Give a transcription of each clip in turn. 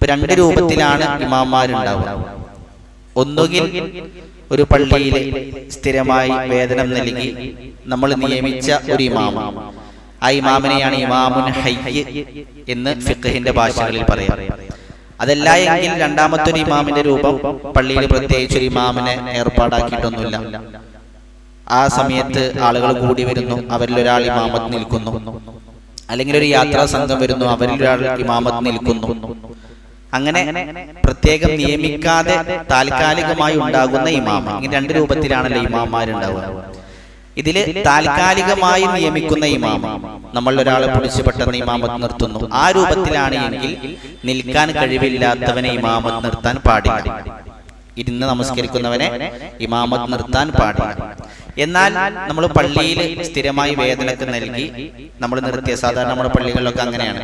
ഇപ്പൊ രണ്ട് രൂപത്തിലാണ് ഇമാമാരുണ്ടാവുക. ഒന്നുകിൽ ഒരു പള്ളിയിൽ സ്ഥിരമായി വേതനം നൽകി നമ്മൾ നിയമിച്ച ഒരു ഇമാമ. ആ ഇമാമിനെയാണ് ഇമാമുൻ ഹയ്യ് എന്ന് ഫിഖഹിന്റെ ഭാഷകളിൽ പറയാം. അതല്ല എങ്കിൽ രണ്ടാമത്തെ ഒരു ഇമാമിന്റെ രൂപം പള്ളിയിൽ പ്രത്യേകിച്ച് ഒരു ഇമാമിനെ ഏർപ്പാടാക്കിയിട്ടൊന്നുമില്ല. ആ സമയത്ത് ആളുകൾ കൂടി വരുന്നു. അവരിൽ ഒരാൾ ഇമാമത്ത് നിൽക്കുന്നു. അല്ലെങ്കിൽ ഒരു യാത്രാ സംഘം വരുന്നു. അവരിൽ ഒരാൾ ഇമാമത്ത് നിൽക്കുന്നു. അങ്ങനെ പ്രത്യേകം നിയമിക്കാതെ താൽക്കാലികമായി ഉണ്ടാകുന്ന ഇമാമ. ഇങ്ങനെ രണ്ട് രൂപത്തിലാണല്ലോ ഇമാമാരുണ്ടാവുക. ഇതിൽ താൽക്കാലികമായി നിയമിക്കുന്ന ഇമാമ. നമ്മൾ ഒരാളെ പിടിച്ച് പെട്ടെന്ന് ഇമാമത്ത് നിർത്തുന്നു. ആ രൂപത്തിലാണ് എങ്കിൽ നിൽക്കാൻ കഴിവില്ലാത്തവനെ ഇമാമത്ത് നിർത്താൻ പാടില്ല. ഇരുന്ന് നമസ്കരിക്കുന്നവനെ ഇമാമത്ത് നിർത്താൻ പാടില്ല. എന്നാൽ നമ്മൾ പള്ളിയിൽ സ്ഥിരമായി വേദനക്ക് നൽകി നമ്മൾ നിർത്തിയ സാധാരണ നമ്മുടെ പള്ളികളിലൊക്കെ അങ്ങനെയാണ്.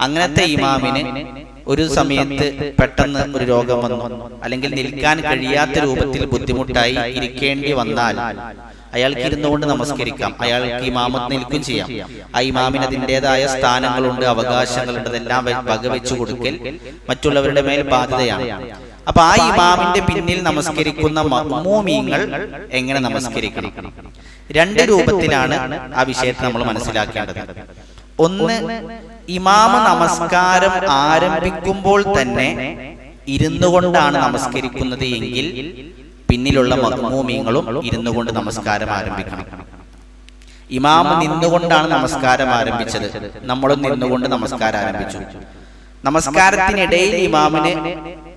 അങ്ങനത്തെ ഇമാമിന് ഒരു സമയത്ത് പെട്ടെന്ന് ഒരു രോഗം വന്നു. അല്ലെങ്കിൽ നിൽക്കാൻ കഴിയാത്ത രൂപത്തിൽ ബുദ്ധിമുട്ടായി ഇരിക്കേണ്ടി വന്നാൽ അയാൾക്ക് ഇരുന്നുകൊണ്ട് നമസ്കരിക്കാം. അയാൾക്ക് ഇമാമത്ത് നിൽക്കും ചെയ്യാം. ആ ഇമാമിന് അതിന്റെതായ സ്ഥാനങ്ങളുണ്ട് അവകാശങ്ങളുണ്ട് അതെല്ലാം വകവെച്ചു കൊടുക്കൽ മറ്റുള്ളവരുടെ മേൽ ബാധ്യതയാണ്. അപ്പൊ ആ ഇമാമിന്റെ പിന്നിൽ നമസ്കരിക്കുന്ന മഅ്മൂമീങ്ങൾ എങ്ങനെ നമസ്കരിക്കണം? രണ്ട് രൂപത്തിലാണ് ആ വിഷയത്തെ നമ്മൾ മനസ്സിലാക്കേണ്ടത്. ഒന്ന് ഇമാമ നമസ്കാരം ആരംഭിക്കുമ്പോൾ തന്നെ ഇരുന്നു കൊണ്ടാണ് നമസ്കരിക്കുന്നത് എങ്കിൽ പിന്നിലുള്ള മഹ്മൂമിങ്ങളും ഇരുന്നു കൊണ്ട് നമസ്കാരം ആരംഭിക്കണം. ഇമാമ നിന്നുകൊണ്ടാണ് നമസ്കാരം ആരംഭിച്ചത്. നമ്മളും നിന്നുകൊണ്ട് നമസ്കാരം ആരംഭിച്ചു. നമസ്കാരത്തിനിടയിൽ ഇമാമിന്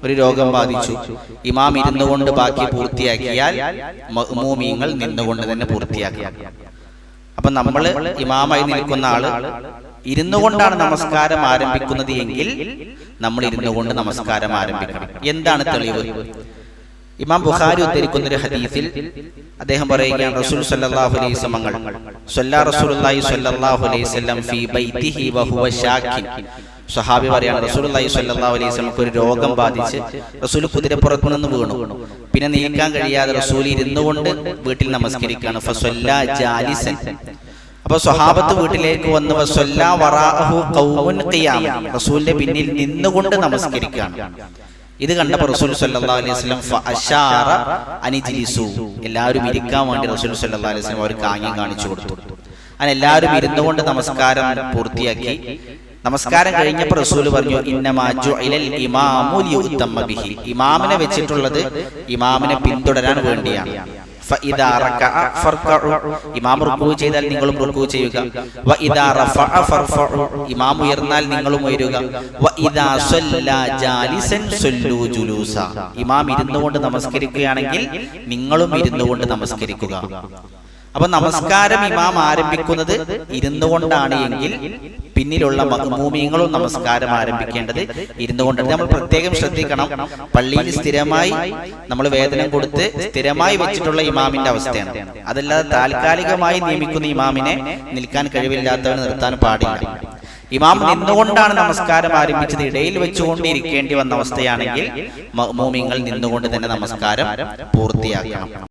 ഒരു രോഗം ബാധിച്ചു. ഇമാം ഇരുന്നു കൊണ്ട് ബാക്കി പൂർത്തിയാക്കിയാൽ മഹ്മൂമിങ്ങൾ നിന്നുകൊണ്ട് തന്നെ പൂർത്തിയാക്കുക അപ്പൊ നമ്മൾ ഇമാമായി നിൽക്കുന്ന ആൾ ഇരുന്നു കൊണ്ടാണ് നമസ്കാരം ആരംഭിക്കുന്നത് എങ്കിൽ നമ്മൾ ഇരുന്നു കൊണ്ട് നമസ്കാരം ആരംഭിക്കണം. എന്താണ് തെളിവ്? ഇമാം ബുഖാരി ഉദ്ധരിക്കുന്ന ഒരു ഹദീസിൽ അദ്ദേഹം പറയുകയാണ് റസൂൽ സല്ലല്ലാഹു അലൈഹി സമങ്ങൾ സല്ല റസൂലുള്ളാഹി സല്ലല്ലാഹു അലൈഹി വസല്ലം ഫീ ബൈതിഹി വഹുവ ഷാക്കിൻ സ്വഹാബി പറയാണ് റസൂലുള്ളാഹി സല്ലല്ലാഹു അലൈഹി വസല്ലമക്ക് ഒരു രോഗം ബാധിച്ച് റസൂൽ കുതിരപ്പുറത്ത് നിന്ന് വീണു. പിന്നെ നീക്കാൻ കഴിയാതെ റസൂൽ ഇരുന്നുകൊണ്ട് വീട്ടിൽ നമസ്കരിക്കുകയാണ് ഫസല്ല ജാലിസൻ. അപ്പൊ സ്വഹാബത്ത് വീട്ടിലേക്ക് വന്ന് റസൂലിന്റെ പിന്നിൽ നിന്നുകൊണ്ട് നമസ്കരിക്കുകയാണ്. ഇത് കണ്ടപ്പോൾ റസൂൽ സല്ലല്ലാഹു അലൈഹി അനിജ്ലിസു എല്ലാവരും ഇരിക്കാൻ വേണ്ടി റസൂൽ സല്ലാസ്ലം അലൈഹി വസല്ലം അവർക്ക് ആംഗ്യം കാണിച്ചു കൊടുത്തു. അങ്ങനെ എല്ലാവരും ഇരുന്നുകൊണ്ട് നമസ്കാരം പൂർത്തിയാക്കി. നമസ്കാരം കഴിഞ്ഞപ്പോൾ റസൂൽ പറഞ്ഞു ഇമാമിനെ വെച്ചിട്ടുള്ളത് ഇമാമിനെ പിന്തുടരാൻ വേണ്ടിയാണ്. ഇമാം റുക്കൂ ചെയ്താൽ നിങ്ങളും റുക്കൂ ചെയ്യുക. ഇമാം ഉയർന്നാൽ നിങ്ങളും ഉയരുക. ഇമാം ഇരുന്നുകൊണ്ട് നമസ്കരിക്കുകയാണെങ്കിൽ നിങ്ങളും ഇരുന്നുകൊണ്ട് നമസ്കരിക്കുക. അപ്പൊ നമസ്കാരം ഇമാം ആരംഭിക്കുന്നത് ഇരുന്നു കൊണ്ടാണ് എങ്കിൽ പിന്നിലുള്ള മഹ്മൂമിയങ്ങളും നമസ്കാരം ആരംഭിക്കേണ്ടത് ഇരുന്നു കൊണ്ടാണ് നമ്മൾ പ്രത്യേകം ശ്രദ്ധിക്കണം. പള്ളിയിൽ സ്ഥിരമായി നമ്മൾ വേതനം കൊടുത്ത് സ്ഥിരമായി വെച്ചിട്ടുള്ള ഇമാമിന്റെ അവസ്ഥയാണ്. അതല്ലാതെ താൽക്കാലികമായി നിയമിക്കുന്ന ഇമാമിനെ നിൽക്കാൻ കഴിവില്ലാത്തവന് നിർത്താൻ പാടില്ല. ഇമാം നിന്നുകൊണ്ടാണ് നമസ്കാരം ആരംഭിച്ചത്. ഇടയിൽ വെച്ചുകൊണ്ട് ഇരിക്കേണ്ടി വന്ന അവസ്ഥയാണെങ്കിൽ മഹ്മൂമിങ്ങൾ നിന്നുകൊണ്ട് തന്നെ നമസ്കാരം പൂർത്തിയാക്കണം.